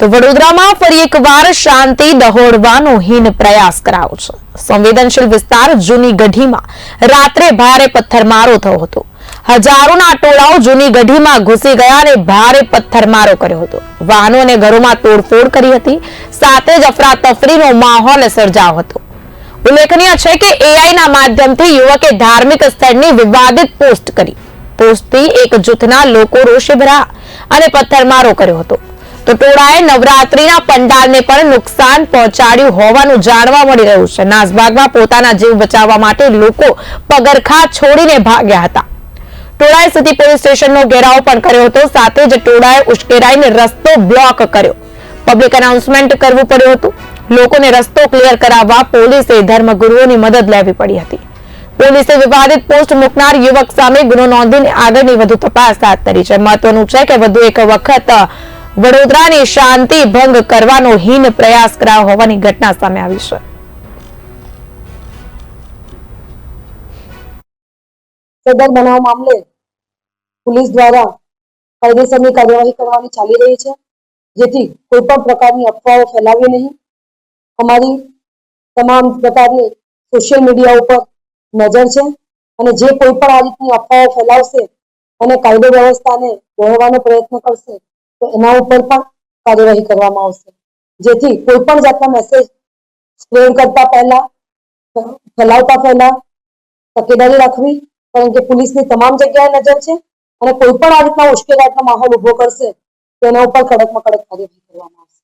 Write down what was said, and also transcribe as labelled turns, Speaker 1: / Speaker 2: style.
Speaker 1: તો વડોદરામાં ફરી એકવાર શાંતિ દહોડવાનો હીન પ્રયાસ કરાયો છે. સંવેદનશીલ વિસ્તાર જૂની ગઢીમાં રાત્રે ભારે પથ્થરમારો થયો હતો. હજારોના ટોળાઓ જૂની ગઢીમાં ઘૂસી ગયા અને ભારે પથ્થરમારો કર્યો હતો. વાહનો અને ઘરોમાં તોડફોડ કરી હતી, સાથે જ અફરાતફરીનો માહોલ સર્જાયો હતો. ઉલ્લેખનીય છે કે એઆઈ ના માધ્યમથી યુવકે ધાર્મિક સ્થળની વિવાદિત પોસ્ટ કરી. પોસ્ટથી એક જૂથના લોકો રોષે ભરા અને પથ્થરમારો કર્યો હતો. તો ટોળાએ નવરાત્રીના પંડાલને પણ નુકસાન પહોંચાડ્યું હોવાનું જાણવા મળી રહ્યું છે. નાસભાગમાં પોતાના જીવ બચાવવા માટે લોકો પગરખા છોડીને ભાગ્યા હતા. ટોળાએ સુધી પોલીસ સ્ટેશનનો ઘેરાવ પણ કર્યો હતો. સાથે જ ટોળાએ ઉશ્કેરાઈને રસ્તો બ્લોક કર્યો. પબ્લિક અનાઉન્સમેન્ટ કરવું પડ્યું હતું. લોકોને રસ્તો ક્લિયર કરાવવા પોલીસે ધર્મગુરુઓની મદદ લેવી પડી હતી. પોલીસે વિવાદિત પોસ્ટ મૂકનાર યુવક સામે ગુનો નોંધીને આગળની વધુ તપાસ હાથ ધરી છે. મહત્વનું છે કે વધુ એક વખત વડોદરાની શાંતિ ભંગ કરવાનો હીન પ્રયાસ કરાયો હોવાની ઘટના સામે આવી છે.
Speaker 2: સદર બનાવ મામલે પોલીસ દ્વારા કાયદેસરની કાર્યવાહી કરવાની ચાલી રહી છે. જેથી કોઈ પણ પ્રકારની અફવાઓ ફેલાવી નહીં. અમારી તમામ પ્રકારની સોશિયલ મીડિયા ઉપર નજર છે અને જે કોઈ પણ આ રીતની અફવાઓ ફેલાવશે અને કાયદો વ્યવસ્થાને દોડવાનો પ્રયત્ન કરશે તો એના ઉપર પણ કાર્યવાહી કરવામાં આવશે. જેથી કોઈ પણ જાતના મેસેજ સ્પ્રેડ કરતા પહેલા, ફેલાવતા પહેલા તકેદારી રાખવી, કારણ કે પોલીસની તમામ જગ્યાએ નજર છે અને કોઈ પણ આ રીતના ઉશ્કેરાટનો માહોલ ઊભો કરશે, તો એના ઉપર કડકમાં કડક કાર્યવાહી કરવામાં આવશે.